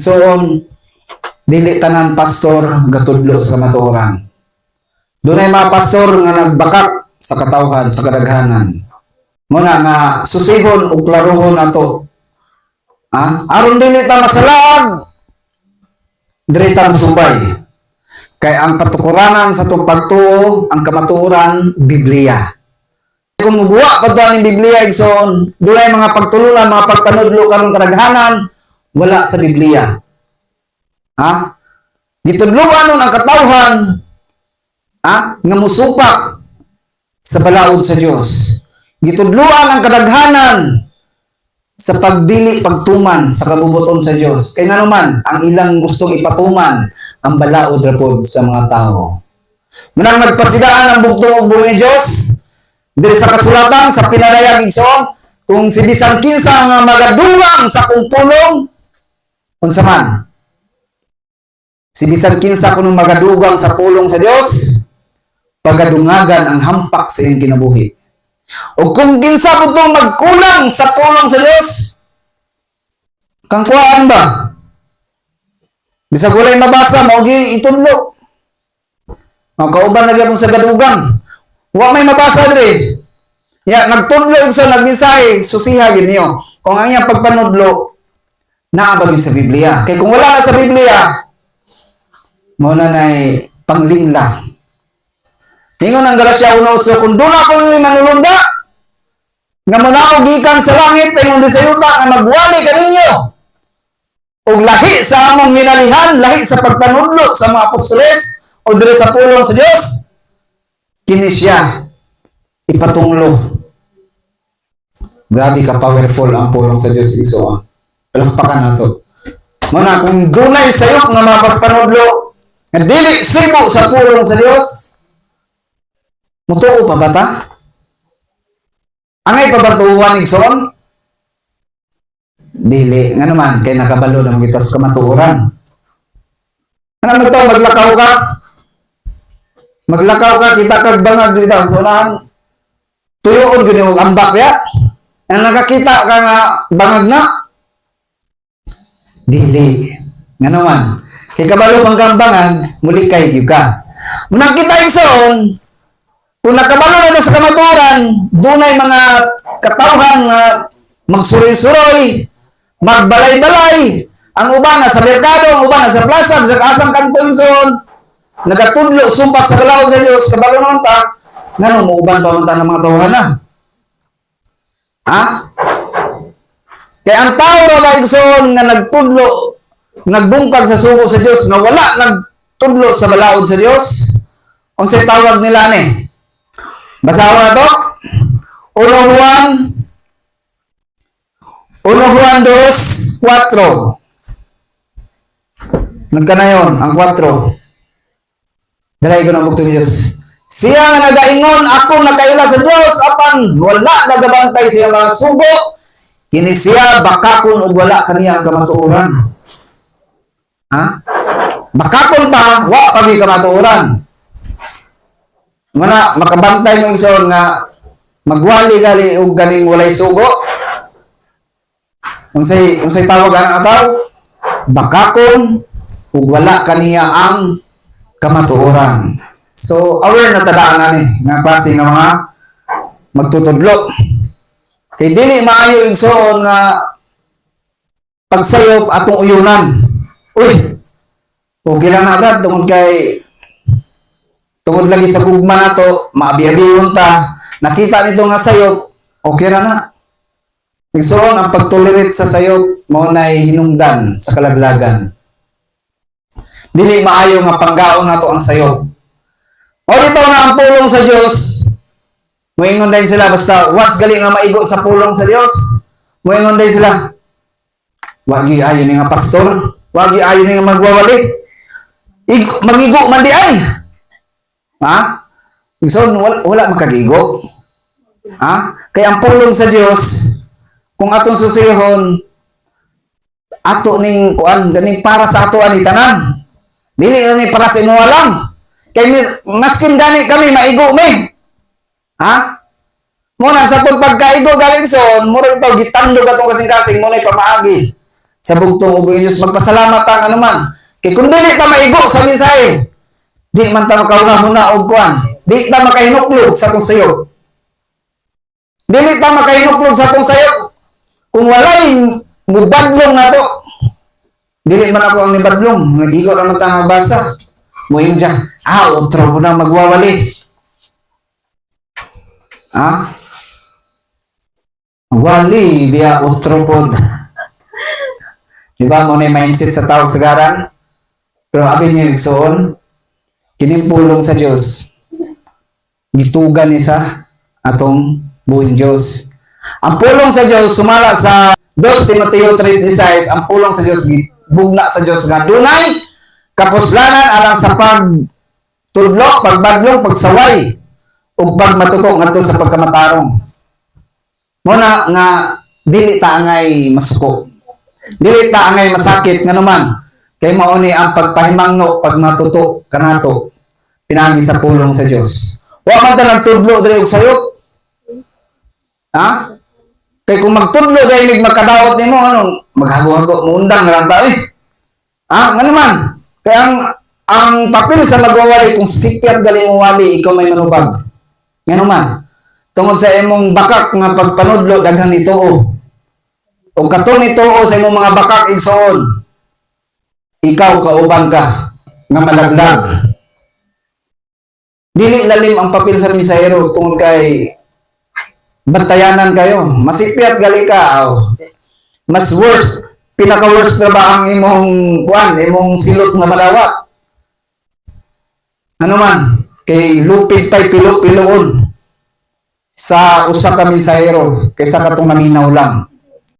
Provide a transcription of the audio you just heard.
Igsoon, dili tanan pastor gatudlo sa kamatuoran. Doon ay mga pastor nga nagbakak sa katawhan, sa kadaghanan. Muna nga susihon ug klarohon nato. Ha? Aron dili ta masalag. Diri ta subay. Kay ang patukuranan sa itong pagtuo, ang kamatuoran, Biblia. Kung mubuwa pa to ang Biblia, igsoon, doon ay mga pagtulunan, mga pagpanudlo karong kadaghanan, wala sa Biblia. Ha? Gitudluan nun ang katawhan, ha? nga musupak sa balaod sa Dios. Gitudluan ang kadaghanan sa pagdili pagtuman sa kabubuton sa Dios. Kay naman, ang ilang gustong ipatuman ang balaod rapod sa mga tao. Munang nagpasidaan ang bugtong ug ni Dios, diri sa kasulatan sa pinarayag igsoon, kung si bisan kinsa nga magadungang sa kung unsa man. Si bisan kinsa kuno magadugang sa pulong sa Dios, pagadungagan ang hampak sa iyang kinabuhi. O kung kinsa itong magkulang sa pulong sa Diyos, kang kuhaan ba? Bisa ko lang mabasa, maugi itunlo. Ang kauban na gyapon sa gadugang. Wa may mabasa diri. Ya, nagtunlo sa nagmisahe, susiha gid. Kung ang iyang pagpanudlo, naabagin sa Biblia. Kay kung wala na sa Biblia, mo na nay panglingla. Ingon ang Galasya 1.8, kung doon ako yung manulunda, nga manaog gikan sa langit, paingon sa yuta, nga magwali kaninyo. O lahi sa among minalihan, lahi sa pagpanudlo sa mga apostoles, o dire sa pulong sa Dios, kini siya ipatunglo. Grabe ka powerful ang pulong sa Dios iso. ah. Palakpakan nato. Muna, kung dunay sayop nga mga pagpanudlo, nga dili sibo sa pulong sa Dios, Mutuo pa ba ta? Angay pa ba tuwan igsoon? Dili. Nga naman, kay nakabalo na magitas ka matuuran. Ano mo to, maglakaw ka? Maglakaw ka, kita kag bangag dito sa unahan. Tuyoon gini mo ambak ya. Ang nakakita ka nga bangag na. Dili. Nga naman, kay kabalo mang kang bangag, muli kay ka. Munang kita igsoon, kung nakabalo na sa kamaturan, dunay mga katawhan nga magsuroy-suroy, magbalay-balay. Ang uban na sa merkado, ang uban na sa plaza, sa kaasang kantonson, nagatudlo, sumpak sa balaod sa Diyos, kabalo naman ta, nga nung uban pa man ta mga tawhan na. Ha? Kaya ang tao na maigsoon nga nagtudlo, nagbungkag sa sugo sa Diyos, nga wala nagtudlo sa balaod sa Diyos, unsay tawag nila ni? Basahan na to. Uno Juan. Uno Juan 2, 4. Nagka na yun, ang 4. Dalay ko na bukto ni Diyos. Siya nga nagaingon, ako nakaila sa Diyos, apan wala nagabantay siya mga sugo. Kini siya bakakon ug wala kaniya ang kamatuoran. Ha? Bakakon pa, wa pagi kamatuoran. Mana makabantay mo igsoon nga magwali gali og ganing walay sugo. Unsay unsay tawag ang ataw? Bakakon ug wala kaniya ang kamatuoran. So aware na tadaan na ni nga klase nga mga magtutudlo. Kay dili maayo igsoon nga pagsayop atong uyunan. Uy, okay lang na brad tungod kay tungod lagi sa gugma na to, maabi-abiyon ta, nakita nito nga sayop, okay na na. Igsoon, ang pagtolerate sa sayop, mo na hinungdan sa kalaglagan. Dili maayo nga panggaon na to ang sayop. O dito na ang pulong sa Diyos, Muingon din sila, basta once gali nga maigo sa pulong sa Diyos, muingon din sila, wagi ayo ni nga pastor, wagi ayo ni nga magwawali, Igo, magigo man di ay, Ha? So, wala, wala makagigo. Ha? Kaya ang pulong sa Dios kung atong susihon, ato ning kuan ganing para sa ato ani tanan. Dili ni para sa imo lang. Kay maskin gani kami maigo mi. Ha? Muna sa tong pagkaigo galing son, mura ito gitandog atong kasing-kasing mo na pamaagi. sa bugtong ug Diyos magpasalamat ta ano man. Kay kung dili ta maigo sa mensahe, di man ta makauna muna og kuan. Di ta makahinuklog sa kung sayo. Dili ta makahinuklog sa kung sayo. Kung walay mubadlong na to, dili man ako ang nibadlong. Nag-igo naman ta mabasa. Mo yung dyan, ah, otro mo na magwawali. Ah? Wali, biya otro pod. Di ba mo na mindset sa tawag sa garan? Pero abi niya igsoon, kinimpulong sa Diyos. Gitugan ni sa atong buong Diyos. Ang pulong sa Diyos, sumala sa 2 Timoteo 3.16, ang pulong sa Diyos, bugna sa Diyos nga dunay, kapuslanan alang sa pag tudlo, pagbadlong, pagsaway, ug pagmatuto ngadto sa pagkamatarong. Muna nga dili ta angay masuko. Dili ta angay masakit nga naman. Kay mao ni ang pagpahimangno pag matuto kanato pinagi sa pulong sa Dios. Wa man ta nagtudlo diri og sayo. Ha? Kay kung magtudlo dahil mig makadaot nimo ano, maghago-hago muundang na ta eh. Ha? Nga naman. Kaya ang ang papel sa magwawali kung sikpiyat gali mo wali ikaw may manubag. Nga naman. Tungod sa imong bakak nga pagpanudlo daghan nito o. O katong nito o sa imong mga bakak igsoon. Ikaw kauban ka nga malaglag. Dili lalim ang papel sa misayro tungod kay bantayanan kayo. Masipyat gali ka. aw. Mas worst, pinaka-worst na ba ang imong kuan, imong silot nga malawak? Ano man, kay lupig pa'y pilo-piloon sa usa ka mensahero kaysa katong maminaw lang.